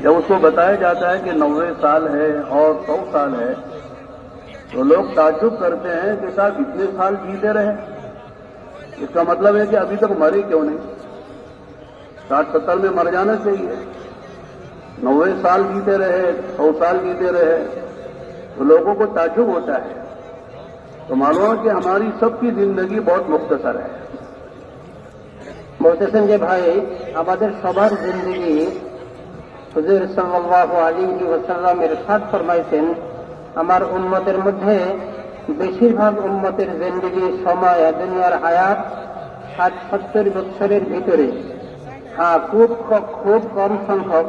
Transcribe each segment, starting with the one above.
جب اس کو بتایا جاتا ہے کہ نوے سال ہے اور سو سال ہے، تو لوگ تعجب کرتے ہیں کہ صاحب اتنے سال جیتے رہے۔ اس کا مطلب ہے کہ ابھی تک مرے کیوں نہیں؟ ساٹھ ستر میں مر جانا چاہیے۔ نوے سال جیتے رہے، سو سال جیتے رہے، تو لوگوں کو تعجب ہوتا ہے۔ تو معلوم کہ ہماری سب کی زندگی بہت مختصر ہے۔ বলতেছেন যে ভাই, আমাদের সবার জিন্দগি হুজুর সাল্লাহ আলী ওসাল্লাম এরশাদ ফরমাইছেন, আমার উন্মতের মধ্যে বেশিরভাগ উন্মতের জিন্দগি সময় দুনিয়ার হায়াত ষাট, সত্তর বছরের ভিতরে। হ্যাঁ খুব খুব কম সংখ্যক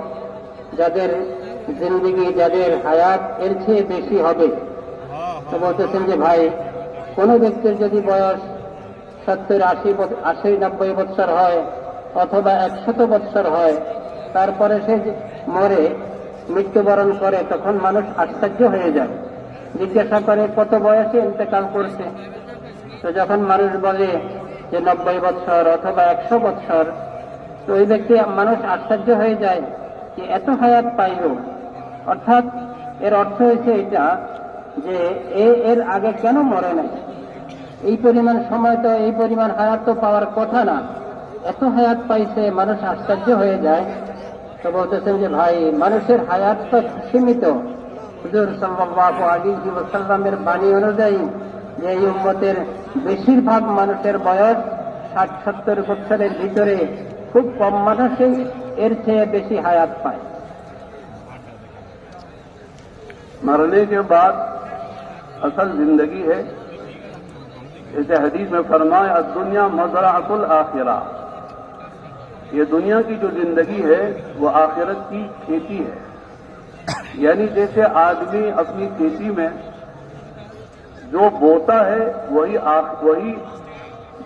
যাদের জিন্দগি, যাদের হায়াত এর চেয়ে বেশি হবে। তো বলতেছেন যে ভাই, কোনো ব্যক্তির যদি বয়স সত্তর আশি আশি, নব্বই বৎসর হয় অথবা একশত বৎসর হয়। তারপরে সে মরে, মৃত্যুবরণ করে, তখন মানুষ আশ্চর্য হয়ে যায়। জিজ্ঞাসা করে, কত বয়সে ইন্তেকাল করছে? তো যখন মানুষ বলে যে নব্বই বৎসর অথবা একশো বৎসর, তো ওই ব্যক্তি মানুষ আশ্চর্য হয়ে যায় যে এত হায়াত পাইল। অর্থাৎ এর অর্থ হয়েছে এটা যে এ এর আগে কেন মরে নাই? এই পরিমাণ সময় তো এই পরিমাণ হায়াত তো পাওয়ার কথা না এত হায়াত পাইছে মানুষ আশ্চর্য হয়ে যায় তো বলতেছেন যে ভাই মানুষের হায়াত তো সীমিত হুজুর সাল্লাল্লাহু আলাইহি ওয়াসাল্লামের বাণী অনুযায়ী যে এই উম্মতের বেশিরভাগ মানুষের বয়স ষাট সত্তর বছরের ভিতরে খুব কম মানুষই এর চেয়ে বেশি হায়াত পায় मरने के बाद असल जिंदगी है اسے حدیث میں فرمایا دنیا مزرا اصل آخرہ یہ دنیا کی جو زندگی ہے، وہ آخرت کی کھیتی ہے۔ یعنی جیسے آدمی اپنی کھیتی میں جو بوتا ہے، وہی آخ... وہی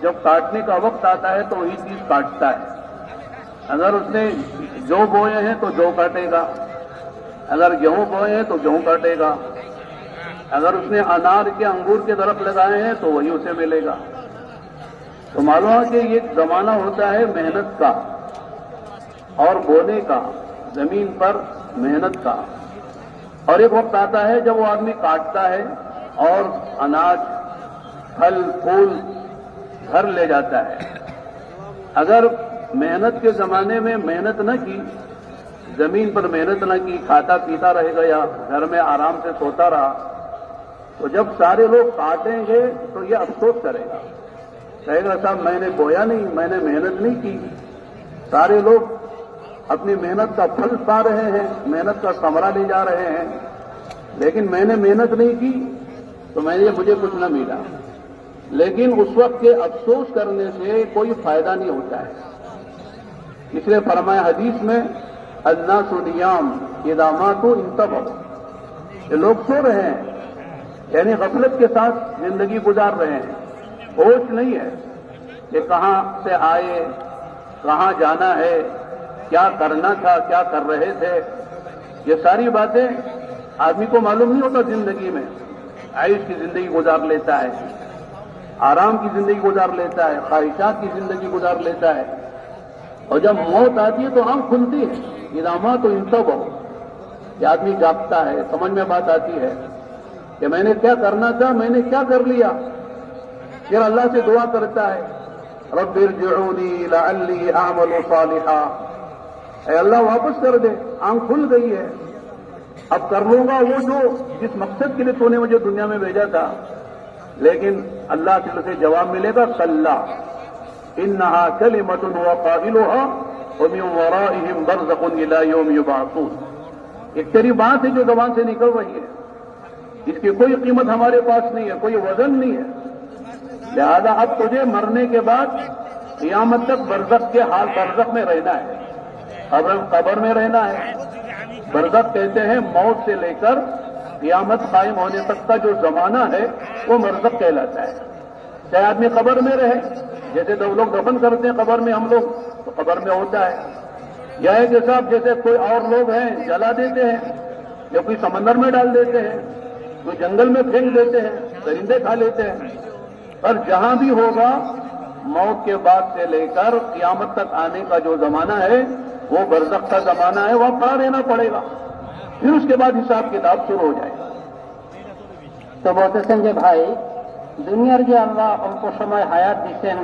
جب کاٹنے کا وقت آتا ہے تو وہی چیز کاٹتا ہے۔ اگر اس نے جو بوئے ہیں تو جو کاٹے گا۔ اگر گیہوں بوئے ہیں تو گیہوں کاٹے گا۔ اگر اس نے انار کے انگور کے درخت لگائے ہیں تو وہی اسے ملے گا۔ تو معلوم ہے کہ یہ زمانہ ہوتا ہے محنت کا اور بونے کا، زمین پر محنت کا۔ اور ایک وقت آتا ہے جب وہ آدمی کاٹتا ہے اور اناج، پھل، پھول گھر لے جاتا ہے۔ اگر محنت کے زمانے میں محنت نہ کی، زمین پر محنت نہ کی، کھاتا پیتا رہ گیا، گھر میں آرام سے سوتا رہا تو جب سارے لوگ کاٹیں گے تو یہ افسوس کرے گا۔ کہے گا صاحب، میں نے بویا نہیں، میں نے محنت نہیں کی۔ سارے لوگ اپنی محنت کا پھل پا رہے ہیں، محنت کا سمرا لے جا رہے ہیں۔ لیکن میں نے محنت نہیں کی تو میں نے، مجھے کچھ نہ ملا۔ لیکن اس وقت کے افسوس کرنے سے کوئی فائدہ نہیں ہوتا ہے۔ اس لیے فرمایا حدیث میں اللہ سنیام یہ دامات کو انتب یہ لوگ سو رہے ہیں۔ یعنی غفلت کے ساتھ زندگی گزار رہے ہیں۔ ہوش نہیں ہے کہ کہاں سے آئے، کہاں جانا ہے، کیا کرنا تھا، کیا کر رہے تھے۔ یہ ساری باتیں آدمی کو معلوم نہیں ہوتا زندگی میں۔ عائش کی زندگی گزار لیتا ہے، آرام کی زندگی گزار لیتا ہے، خواہشات کی زندگی گزار لیتا ہے۔ اور جب موت آتی ہے تو آنکھ کھلتی ہے انعامات تو ان سب ہو یہ آدمی جاگتا ہے، سمجھ میں بات آتی ہے۔ کہ میں نے کیا کرنا تھا، میں نے کیا کر لیا؟ پھر اللہ سے دعا کرتا ہے، رب ارجعونی لعلی اعمل صالحا۔ اے اللہ، واپس کر دے، آنکھ کھل گئی ہے۔ اب کر لوں گا وہ جو جس مقصد کے لیے تو نے مجھے دنیا میں بھیجا تھا۔ لیکن اللہ کی سے جواب ملے گا کل ان نہا کل متن ہوا قابل ہوا برزخ یوم تیری بات ہے جو زبان سے نکل رہی ہے۔ جس کی کوئی قیمت ہمارے پاس نہیں ہے، کوئی وزن نہیں ہے۔ لہذا اب تجھے مرنے کے بعد قیامت تک برزخ کے حال، برزخ میں رہنا ہے۔ قبر قبر میں رہنا ہے۔ برزخ کہتے ہیں موت سے لے کر قیامت قائم ہونے تک کا جو زمانہ ہے، وہ مرزق کہلاتا ہے۔ چاہے آدمی قبر میں رہے، جیسے تو لوگ دفن کرتے ہیں قبر میں ہم لوگ، تو قبر میں ہوتا ہے۔ یا ایک صاحب جیسے کوئی اور لوگ ہیں، جلا دیتے ہیں، یا کوئی سمندر میں ڈال دیتے ہیں۔ وہ جنگل میں پھینک دیتے ہیں، درندے کھا لیتے ہیں۔ پر جہاں بھی ہوگا، موت کے بعد سے لے کر قیامت تک آنے کا جو زمانہ ہے، وہ برزخ کا زمانہ ہے وہاں پڑا رہنا پڑے گا؟ پھر اس کے بعد حساب کتاب شروع ہو جائے گا۔ تو بولتے بھائی، دنیا দুনিয়ার যে ہم کو سمے হায়াত দিচ্ছেন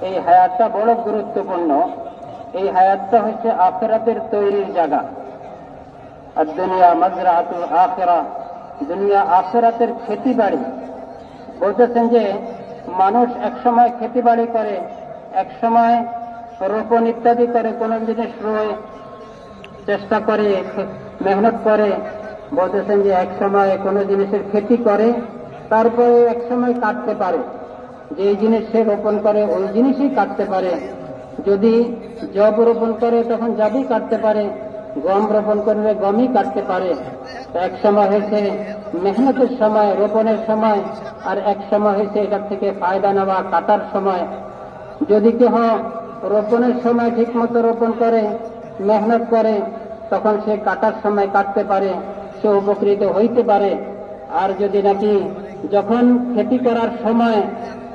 এই হায়াতটা বড় গুরুত্বপূর্ণ এই হায়াতটা হচ্ছে আখেরাতের তৈরির জায়গা আর দুনিয়া মাজরাতুল আখেরা দুনিয়া আখেরাতের খেতি বাড়ি বলতেছেন যে, মানুষ এক সময় খেতি বাড়ি করে এক সময় রোপণ ইত্যাদি করে, কোনো জিনিস রোয়, চেষ্টা করে, মেহনত করে। বলতেছেন যে এক সময় কোনো জিনিসের ক্ষতি করে, তারপরে এক সময় কাটতে পারে। যে জিনিস সে রোপণ করে, ওই জিনিসই কাটতে পারে। যদি জব রোপণ করে, তখন জবই কাটতে পারে। গম রোপণ করলে গমই কাটতে পারে। এক সময় হয়েছে মেহনতের সময়, রোপণের সময়, আর এক সময় হয়েছে এটার থেকে ফায়দা নেওয়া কাটার সময়। যদি কেহ রোপণের সময় ঠিক মতো রোপণ করে, মেহনত করে, তখন সে কাটার সময় কাটতে পারে, সে উপকৃত হইতে পারে। আর যদি নাকি যখন খেতি করার সময়,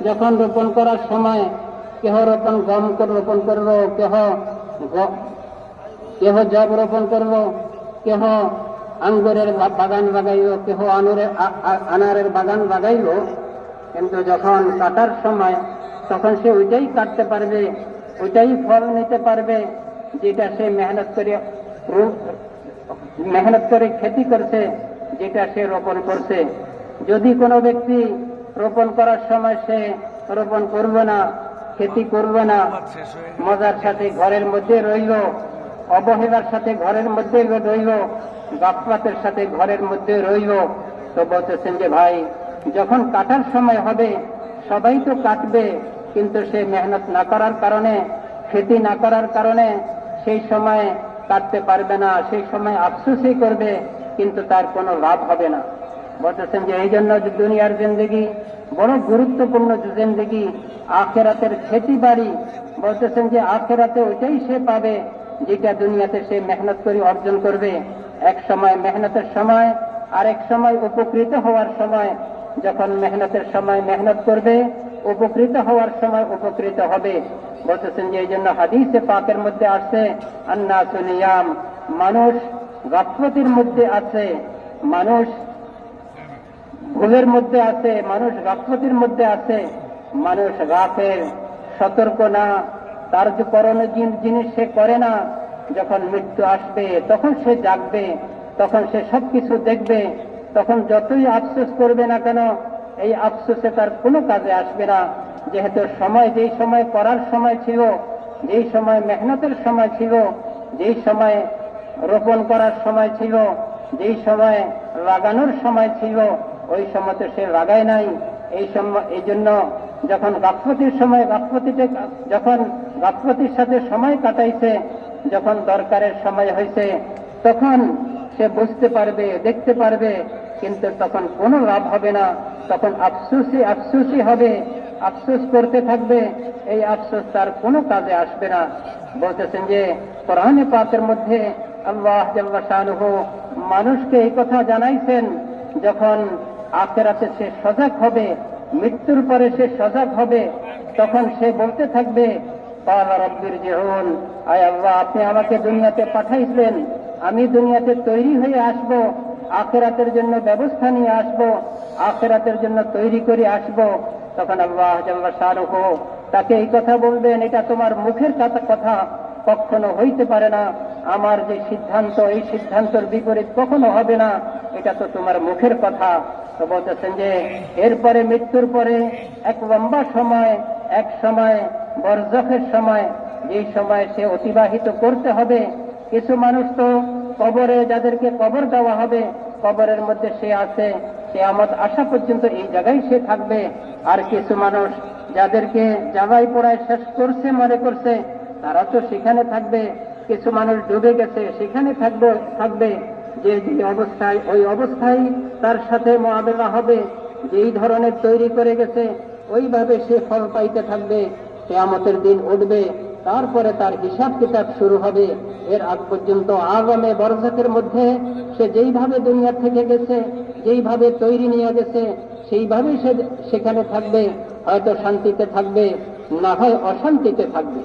যখন রোপণ করার সময়, কেহ রোপণ গম রোপণ করল, কেহ কেহ জব রোপণ করল কেহ আঙ্গুরের বাগান লাগাইলো কেহ আনুরের আনারের বাগান লাগাইলো কিন্তু যখন কাটার সময় তখন সে ওইটাই কাটতে পারবে ওইটাই ফল নিতে পারবে যেটা সে মেহনত করে মেহনত করে খেতি করছে যেটা সে রোপণ করছে। যদি কোনো ব্যক্তি রোপণ করার সময় সে রোপণ করবে না খেতি করবে না মজার সাথে ঘরের মধ্যে রইল অবহেলার সাথে ঘরের মধ্যে রইল, গাফলাতের সাথে ঘরের মধ্যে রইল। তো বলতেছেন যে, ভাই, যখন কাটার সময় হবে, সবাই তো কাটবে, কিন্তু সে মেহনত না করার কারণে, খেতি না করার কারণে সেই সময় কাটতে পারবে না, সেই সময় আফসোসই করবে, কিন্তু তার কোনো লাভ হবে না। বলতেছেন যে, এই জন্য দুনিয়ার জিন্দগি বড় গুরুত্বপূর্ণ জিন্দগি, আখেরাতের খেতি বাড়ি। বলতেছেন যে, আখেরাতে ওইটাই সে পাবে যেটা দুনিয়াতে সে মেহনত করে অর্জন করবে। এক সময় মেহনতের সময় আর এক সময় উপকৃত হওয়ার সময়। যখন মেহনতের সময় মেহনত করবে, উপকৃত হওয়ার সময় উপকৃত হবে। বলতেছেন যে এই জন্য হাদিসে পাকের মধ্যে আসছে আন্না সুনিয়াম মানুষ গাফলতির মধ্যে আছে, মানুষ ভুলের মধ্যে আছে, মানুষ গাফলতির মধ্যে আছে, মানুষ গাফের সতর্ক না তার যে জিনিস সে করে না, যখন মৃত্যু আসবে, তখন সে জাগবে, তখন সে সবকিছু দেখবে, তখন যতই আফসোস করবে না কেন, এই আফসোসে তার কোনো কাজে আসবে না। যেহেতু সময় যেই সময় করার সময় ছিল, যেই সময় মেহনতের সময় ছিল, যেই সময় রোপণ করার সময় ছিল, যেই সময় লাগানোর সময় ছিল, ওই সময় তো সে লাগায় নাই। এই সময় এই জন্য যখন গাফলতির সময় গাফলতিতে যখন গাফলতির সাথে সময় কাটাইছে, যখন দরকারের সময় হয়েছে তখন সে বুঝতে পারবে, দেখতে পারবে, কিন্তু তখন কোনো লাভ হবে না। তখন আফসুসই আফসুসই হবে, আফসোস করতে থাকবে, এই আফসোস তার কোনো কাজে আসবে না। বলতেছেন যে, কোরআনে পাকের মধ্যে আল্লাহ শাহরুহ মানুষকে এই কথা জানাইছেন, যখন আখেরাতে সে সজাগ হবে মৃত্যুর পরে সে সজাগ হবে, তখন সে বলতে থাকবে আয় আল্লাহ, আপনি আমাকে দুনিয়াতে পাঠাইছিলেন আমি দুনিয়াতে তৈরি হয়ে আসব, আখেরাতের জন্য ব্যবস্থা নিয়ে আসব, আখেরাতের জন্য তৈরি করে আসব। তখন আল্লাহ শাহরুখ তাকে এই কথা বলবেন, এটা তোমার মুখের কথা, কখনো হইতে পারে না। আমার যে সিদ্ধান্ত, এই সিদ্ধান্তের বিপরীত কখনো হবে না। এটা তো তোমার মুখের কথা। তো বলতেছেন যে এরপরে মৃত্যুর পরে এক লম্বা সময়, এক সময়, বরজখের সময়, যেই সময় সে অতিবাহিত করতে হবে, কিছু মানুষ তো কবরে যাদেরকে কবর দেওয়া হবে, কবরের মধ্যে সে আছে সে আমত আসা পর্যন্ত এই জায়গায় সে থাকবে। আর কিছু মানুষ যাদেরকে জাগাই পড়ায় শেষ করছে মনে করছে, তারা তো সেখানে থাকবে, কিছু মানুষ ডুবে গেছে, সেখানে থাকবে থাকবে। যে অবস্থায়, ওই অবস্থায় তার সাথে মোয়াবেলা হবে, যেই ধরনের তৈরি করে গেছে, ওইভাবে সে ফল পাইতে থাকবে, কেয়ামতের দিন উঠবে, তারপরে তার হিসাব কিতাব শুরু হবে। এর আগ পর্যন্ত আগামে বরজাতের মধ্যে সে যেইভাবে দুনিয়া থেকে গেছে, যেইভাবে তৈরি নিয়ে গেছে সেইভাবে সে সেখানে থাকবে, হয়তো শান্তিতে থাকবে, না হয় অশান্তিতে থাকবে।